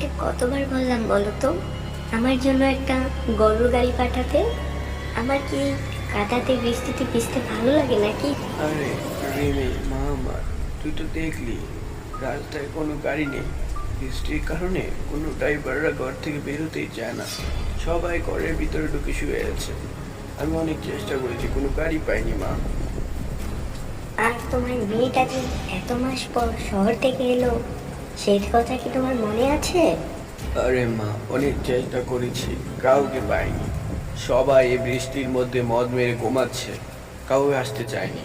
তোমাকে কতবার বললাম বলো তো? আমার জন্য একটা গরুর গাড়ি পাঠাতে। আমার কি কাদাতে বৃষ্টিতে ভিজতে ভালো লাগে নাকি? আরে রিমি মা আমার তুই তো দেখলি রাস্তায় কোনো গাড়ি নেই। বৃষ্টির কারণে কোনো ড্রাইভাররা ঘর থেকে বেরোতেই চায় না। সবাই ঘরের ভিতরে ঢুকে শুয়ে আছে। আমি অনেক চেষ্টা করেছি কোনো গাড়ি পাইনি মা। আর তোমার মেয়েটা যে এত মাস পর শহর থেকে এলো সেই কথা কি তোমার মনে আছে? আরে মা অনেক চেষ্টা করেছি কাউকে পাইনি। সবাই এই বৃষ্টির মধ্যে মদ মেরে ঘুমাচ্ছে কাউকে আসতে চায়নি।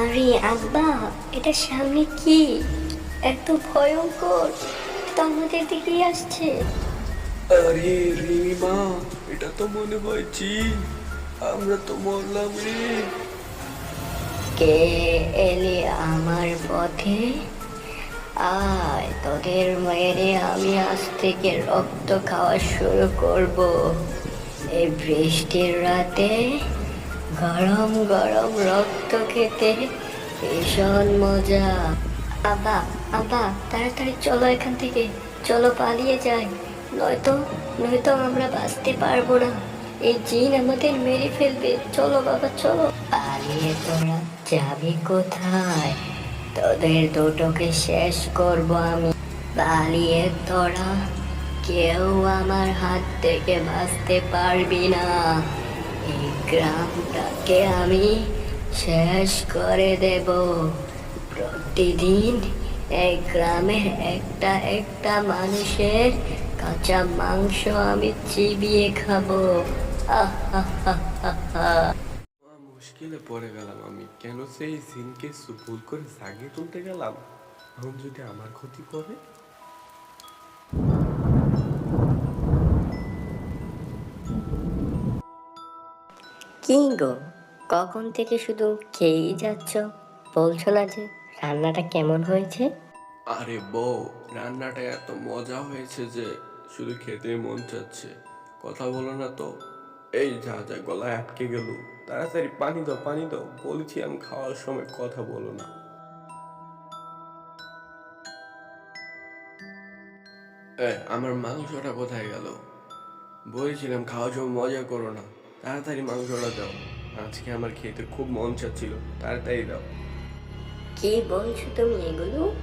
আরে আব্বা এটা সামনে কি? এত ভয়ঙ্কর তো আমাদের দিকেই আসছে। আরে রিমি এটা তো মনে হয় চীন। আমরা তো মরলাম রে। কে এলি আমার পথে। আয়, তোদের মেরে আমি আজ থেকে রক্ত খাওয়া শুরু করব। এই বৃষ্টির রাতে গরম গরম রক্ত খেতে ভীষণ মজা। আবা আবা তাড়াতাড়ি চলো এখান থেকে। চলো পালিয়ে যাই। নয়তো নয়তো আমরা বাঁচতে পারব না। এই জিন আমাদের মেরে ফেলবে। চলো বাবা, চলো। পালিয়ে তোরা যাবি কোথায়? তোদের দুটোকে শেষ করব আমি। পালিয়ে তোরা, কেউ আমার হাত থেকে বাঁচতে পারবি না। এই গ্রামটাকে আমি শেষ করে দেব। প্রতিদিন এই গ্রামের একটা একটা মানুষের কাঁচা মাংস আমি চিবিয়ে খাব। আহ। মুশকিলে পড়ে গেলাম আমি। কেন সেই সিনকে ভুল করে সাগিয়ে তুলতে গেলাম? এখন যদি আমার ক্ষতি করে? কি গো? কখন থেকে শুধু খেয়েই যাচ্ছ? বলছো না যে রান্নাটা কেমন হয়েছে? আরে বউ রান্নাটা এত মজা হয়েছে যে শুধু খেতে মন চাচ্ছে। কথা বলো না তো। এই যা যা, গলায় আটকে গেল। তাড়াতাড়ি পানি দাও পানি দাও। বলেছি আমি খাওয়ার সময় কথা বলো না। আমার মাংসটা কোথায় গেল? বলেছিলাম খাওয়ার সময় মজা করো না। তাড়াতাড়ি মাংসটা দাও। আজকে আমার খেতে খুব মন চাচ্ছিল। তাড়াতাড়ি দাও। কি বলছো তুমি এগুলো?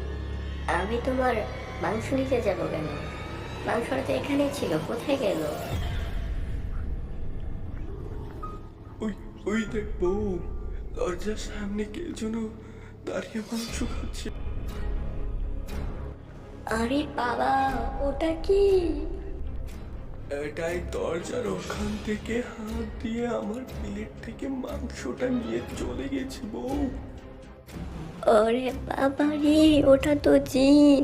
আমি তোমার মাংস নিতে যাব কেন? মাংসটা তো এখানেই ছিল, কোথায় গেল? ওই দেখ বউ দরজার সামনে কে যেন দাঁড়িয়ে মাংস খাচ্ছে। আরে বাবা ওটা কি? এটাই দরজার ওখান থেকে হাত দিয়ে আমার প্লেট থেকে মাংসটা নিয়ে চলে গেছে বউ। ওরে বাবা রে ওটা তো জিন।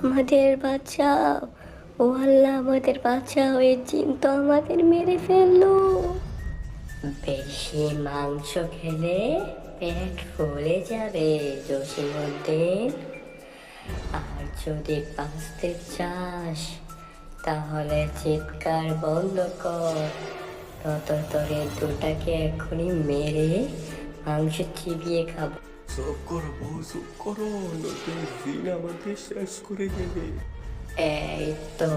আমাদের বাচ্চাও। ও আল্লাহ আমাদের বাচ্চা হয়ে জিন তো আমাদের মেরে ফেলল। বেশি মাংস খেলে পেট ফুলে যাবে জসিমুদ্দিন আর যদি বাঁচতে চাস তাহলে চিৎকার বন্ধ কর। তত তোরে দুটাকে এখনই মেরে মাংস চিবিয়ে খাব। সব করো বউ সব করো। নতুন দিন আমাদের শেষ করে দেবে। এই তো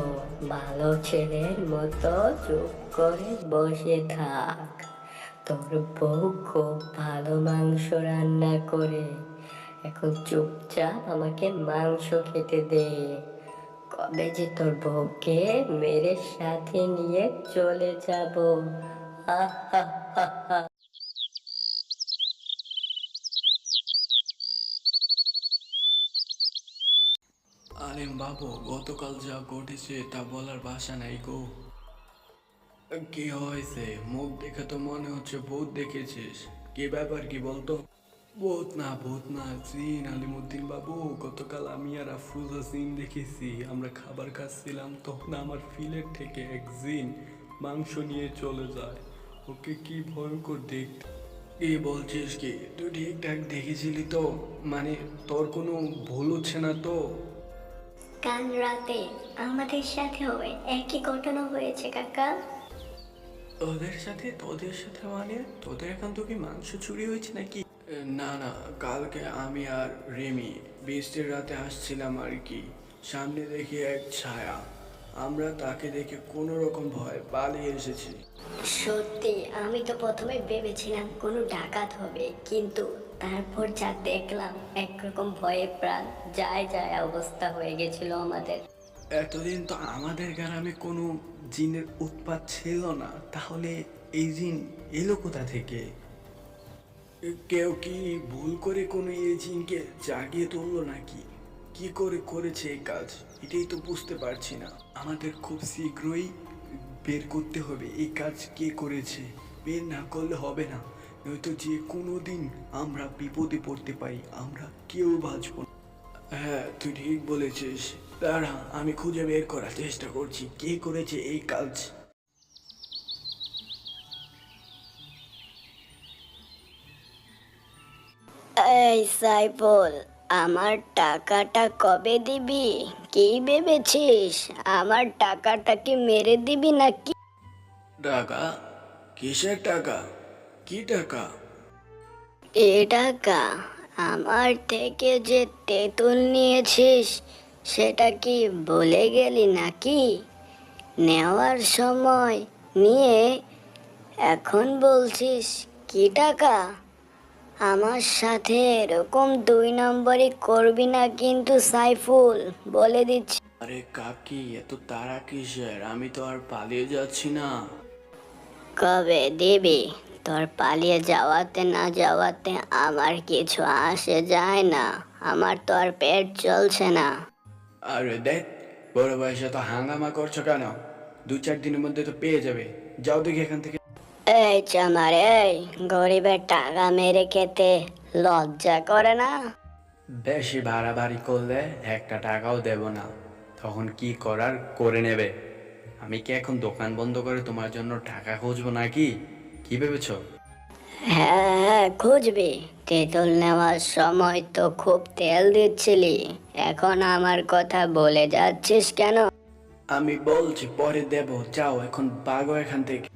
ভালো ছেলের মতো চুপ করে বসে থাক। তোর বউ খুব ভালো মাংস রান্না করে। এখন চুপচাপ আমাকে মাংস খেতে দে। কবে যে তোর বউকে মেরে সাথে নিয়ে চলে যাব। আরে বাবু, গতকাল যা ঘটেছে তা বলার ভাষা নাই গো। কি হয়েছে? মুখ দেখে তো মনে হচ্ছে ভূত দেখেছিস। কি ব্যাপার কি বলতো? ভূত না ভূত না জিন আলিমুদ্দিন বাবু গতকাল আমি আর আফরুজা জিন দেখেছি। আমরা খাবার খাচ্ছিলাম তখন আমার ফিলের থেকে এক জিন মাংস নিয়ে চলে যায়। ওকে কি ভয়ঙ্কর দেখতে। কি বলছিস কি? তুই ঠিকঠাক দেখেছিলি তো? মানে তোর কোনো ভুল হচ্ছে না তো? কাল রাতে আমাদের সাথেও একই ঘটনা হয়েছে কাকা। তোদের সাথে তোদের সাথে মানে? তোদের এখান থেকে মাংস চুরি হয়েছে নাকি? না না কালকে আমি আর রেমি বৃষ্টির রাতে আসছিলাম আর কি। সামনে দেখি এক ছায়া। আমরা তাকে দেখে কোনো রকম ভয় পালিয়ে এসেছি। সত্যি আমি তো প্রথমে ভেবেছিলাম কোনো ডাকাত হবে কিন্তু তারপর যা দেখলাম একরকম ভয়ে প্রাণ যায় যায় অবস্থা হয়ে গেছিল আমাদের। এতদিন তো আমাদের গ্রামে কোনো জিনের উৎপাত ছিল না। তাহলে এই জিন এলো কোথা থেকে? কেউ কি ভুল করে কোনো এই জিনকে জাগিয়ে তুললো নাকি? কি করে করেছে এই কাজ? এটাই তো বুঝতে পারছি না। আমাদের খুব শীঘ্রই বের করতে হবে। এই কাজ কে করেছে? বের না করলে হবে না। নয়তো যে কোনো দিন আমরা বিপদে পড়তে পারি। আমরা কেউ বাঁচব হ্যাঁ তুই ঠিক বলেছিস। দাঁড়া আমি খুঁজে বের করার চেষ্টা করছি। কে করেছে এই কাজ? এই সাইফুল আমার টাকাটা কবে দিবি? কি ভেবেছিস? আমার টাকাটা কি মেরে দিবি নাকি? টাকা? কিসের টাকা? কি টাকা? এ টাকা আমার থেকে যে তেঁতুল নিয়েছিস সেটা কি বলে গেলি নাকি? নেওয়ার সময় নিয়ে এখন বলছিস কি টাকা? আমার সাথে এরকম দুই নম্বরই করবি না কিন্তু সাইফুল বলে দিচ্ছি। আরে কাকি এত তারা কিসের? আমি তো আর পালিয়ে যাচ্ছি না। কবে দেবে? তোর পালিয়ে যাওয়াতে না যাওয়াতে আমার কিছু আসে যায় না। আমার তো আর পেট চলছে না। আরে দেখ বড় বয়সে তো হাঙ্গামা করছ কেন? দু চার দিনের মধ্যে তো পেয়ে যাবে। যাও দেখি এখান থেকে। এই চামার এই গরিবের টাকা মেরে খেতে লজ্জা করে না? বেশি বাড়াবাড়ি করলে একটা টাকাও দেব না। তখন কি করার করে নেবে? আমি কি এখন দোকান বন্ধ করে তোমার জন্য টাকা খুঁজবো নাকি? কি ভেবেছো? হ্যাঁ হ্যাঁ খুঁজবি। তেঁতুল নেওয়ার সময় তো খুব তেল দিচ্ছিলি। এখন আমার কথা বলে যাচ্ছিস কেন? আমি বলছি পরে দেব। যাও এখন বাগো এখান থেকে।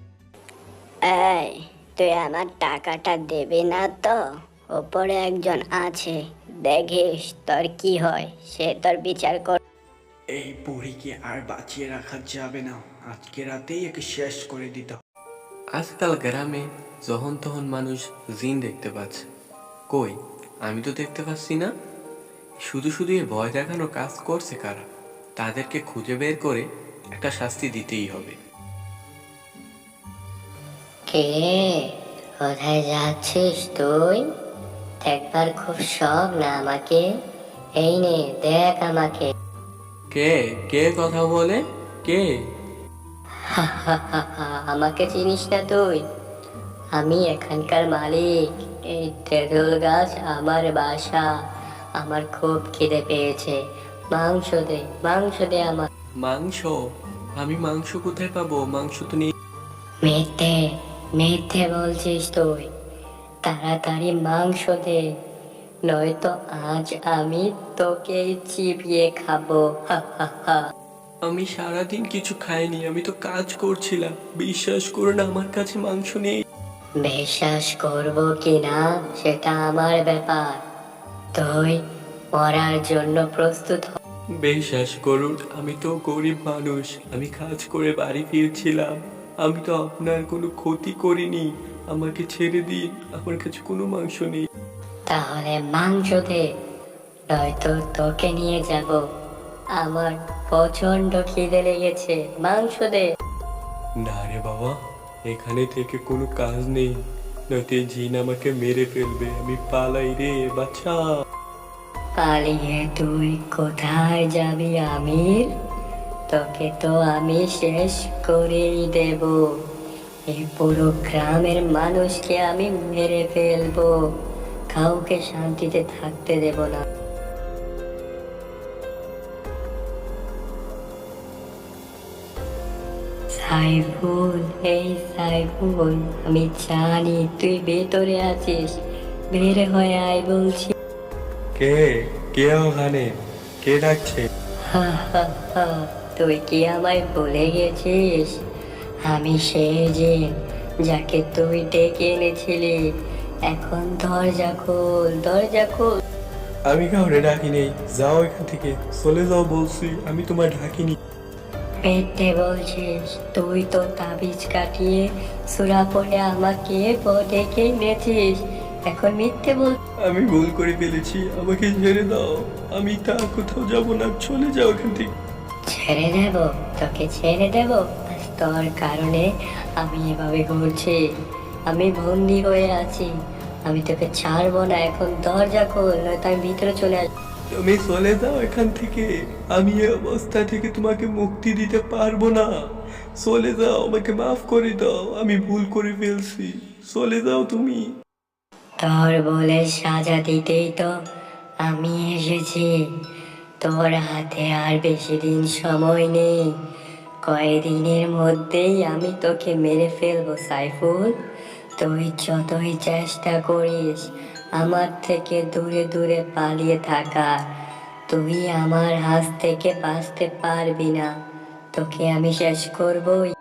এই তুই আমার টাকাটা দেবি না তো? ওপরে একজন আছে দেখিস তোর কি হয় সে তোর বিচার কর। এই বুড়িকে আর বাঁচিয়ে রাখা যাবে না। আজকে রাতেই একে শেষ করে দিতে হবে। আজকাল গ্রামে যখন তখন মানুষ জিন দেখতে পাচ্ছে। কই আমি তো দেখতে পাচ্ছি না? শুধু শুধু এ ভয় দেখানো কাজ করছে কারা? তাদেরকে খুঁজে বের করে একটা শাস্তি দিতেই হবে। কে? কোথায় যাচ্ছিস তুই? দেখবার খুব শখ না আমাকে? এই নে দেখ আমাকে। কে? কে কথা বলে? কে? আমাকে চিনিস না তুই। আমি এখানকার মালিক। এই তেঁতুল গাছ আমার বাসা। আমার খুব খিদে পেয়েছে। মাংস দে মাংস দে আমার। মাংস? আমি মাংস কোথায় পাবো? মাংস তো নেই। মিথ্যে মিথ্যে বলছিস তুই। তাড়াতাড়ি মাংস দে। নয়তো আজ আমি তোকে চিবিয়ে খাব। হা হা হা। আমি সারাদিন কিছু খাইনি আমি তো কাজ করছিলাম। বিশ্বাস করুন আমার কাছে মাংস নেই। বিশ্বাস করব কি না সেটা আমার ব্যাপার। তুই মরার জন্য প্রস্তুত হ। বিশ্বাস করুন আমি তো গরিব মানুষ। আমি কাজ করে বাড়ি ফিরছিলাম। আমি তো আপনার কোনো ক্ষতি করিনি। আমাকে ছেড়ে দিন আমার কাছে কোনো মাংস নেই। তাহলে মাংস দে নয়তো তোকে নিয়ে যাব। আমার প্রচণ্ড খিদে লেগেছে মাংস দে। না রে বাবা এখানে থেকে কোনো কাজ নেই। নয়তো জিন আমাকে মেরে ফেলবে আমি পালাই রে বাচ্চা। পালিয়ে তুই কোথায় যাবি আমির? তোকে তো আমি শেষ করেই দেব। এই পুরো গ্রামের মানুষকে আমি মেরে ফেলব। কাউকে শান্তিতে থাকতে দেব না। সাইফুল এই সাইফুল আমি জানি তুই ভেতরে আছিস। বের হয়ে আয় বলছি। কে? কে ওখানে? কে ডাকছে? হা হা হা, তুই কি আমায় ভুলে গেছিস? আমি সেই যে যাকে তুই ডেকে এনেছিলি। এখন দরজা খোল দরজা খোল। আমি কাউরে ডাকি নেই যাও এখান থেকে। চলে যাও বলছি আমি তোমায় ডাকিনি। পেটে বলছিস তুই তো তাবিজ কাটিয়ে সুরা পড়ে আমাকে ডেকে এনেছিস এখন মিথ্যে বল আমি ভুল করে ফেলেছি আমাকে ছেড়ে দাও। আমি তা কোথাও যাব না চলে যাও এখান থেকে। ছেড়ে দেব তোকে ছেড়ে দেব তোর কারণে আমি এভাবে ঘুরছি। আমি বন্দি হয়ে আছি আমি তোকে ছাড়বো না এখন দরজা খোল নয়তো আমি ভিতরে চলে আসব। তুমি চলে যাও এখান থেকে। আমি এই অবস্থা থেকে তোমাকে মুক্তি দিতে পারব না। চলে যাও, আমাকে মাফ করে দাও, আমি ভুল করে ফেলছি। চলে যাও তুমি। তোর বলে সাজা দিতেই তো আমি এসেছি। তোর হাতে আর বেশি দিন সময় নেই। কয়েকদিনের মধ্যেই আমি তোকে মেরে ফেলব, সাইফুল। তুই যতই চেষ্টা করিস আমার থেকে দূরে দূরে পালিয়ে থাকা। তুমি আমার হাত থেকে বাঁচতে পারবি না। তোকে আমি শেষ করবই।